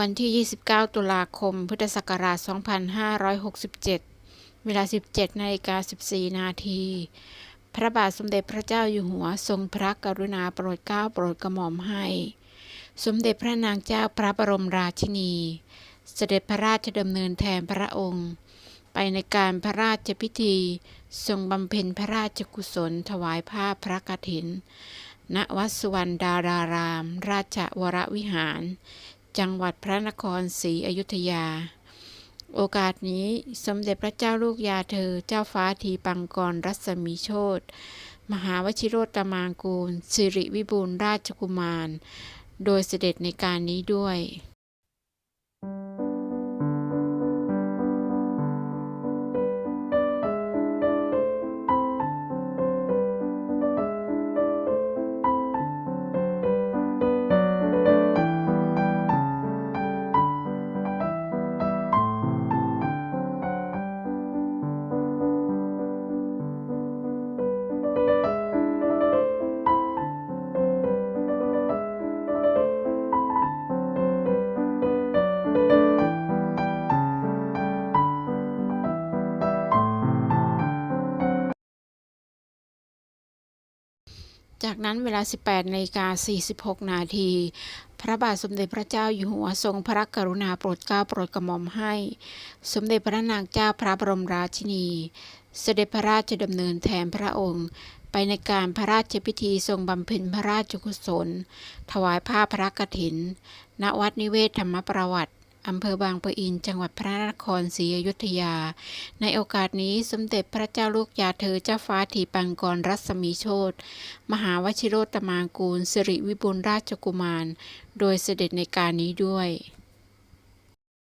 วันที่ 29 ตุลาคม พุทธศักราช 2567 เวลา 17นาฬิกา14 นาที พระบาทสมเด็จพระเจ้าอยู่หัวทรงพระกรุณาโปรดเกล้าโปรดกระหม่อมให้ สมเด็จพระนางเจ้าพระบรมราชินี เสด็จพระราชดำเนินแทนพระองค์ ไปในการพระราชพิธี ทรงบำเพ็ญพระราชกุศลถวายผ้าพระกฐิน ณ วัดสุวรรณดาราราม ราชวรวิหาร จังหวัดพระนครศรีอยุธยา โอกาสนี้สมเด็จพระเจ้าลูกยาเธอ เจ้าฟ้าทีปังกรรัศมีโชตมหาวชิโรตมางกูลสิริวิบูลราชกุมาร โดยเสด็จในการนี้ด้วย จากนั้นเวลา 18นาฬิกา46 นาที พระบาทสมเด็จพระเจ้าอยู่หัวทรงพระกรุณาโปรดเกล้าโปรดกระหม่อมให้ สมเด็จพระนางเจ้าพระบรมราชินี เสด็จพระราชดำเนินแทนพระองค์ไปในการพระราชพิธีทรงบำเพ็ญพระราชกุศล ถวายผ้าพระกฐิน ณ วัดนิเวศธรรมประวัติ อำเภอบางปะอิน จังหวัดพระนครศรีอยุธยา ในโอกาสนี้สมเด็จพระเจ้าลูกยาเธอเจ้าฟ้าถีปังกรรัศมีโชตมหาวชิโรตมางกูลสิริวิบูลราชกุมาร โดยเสด็จในการนี้ด้วย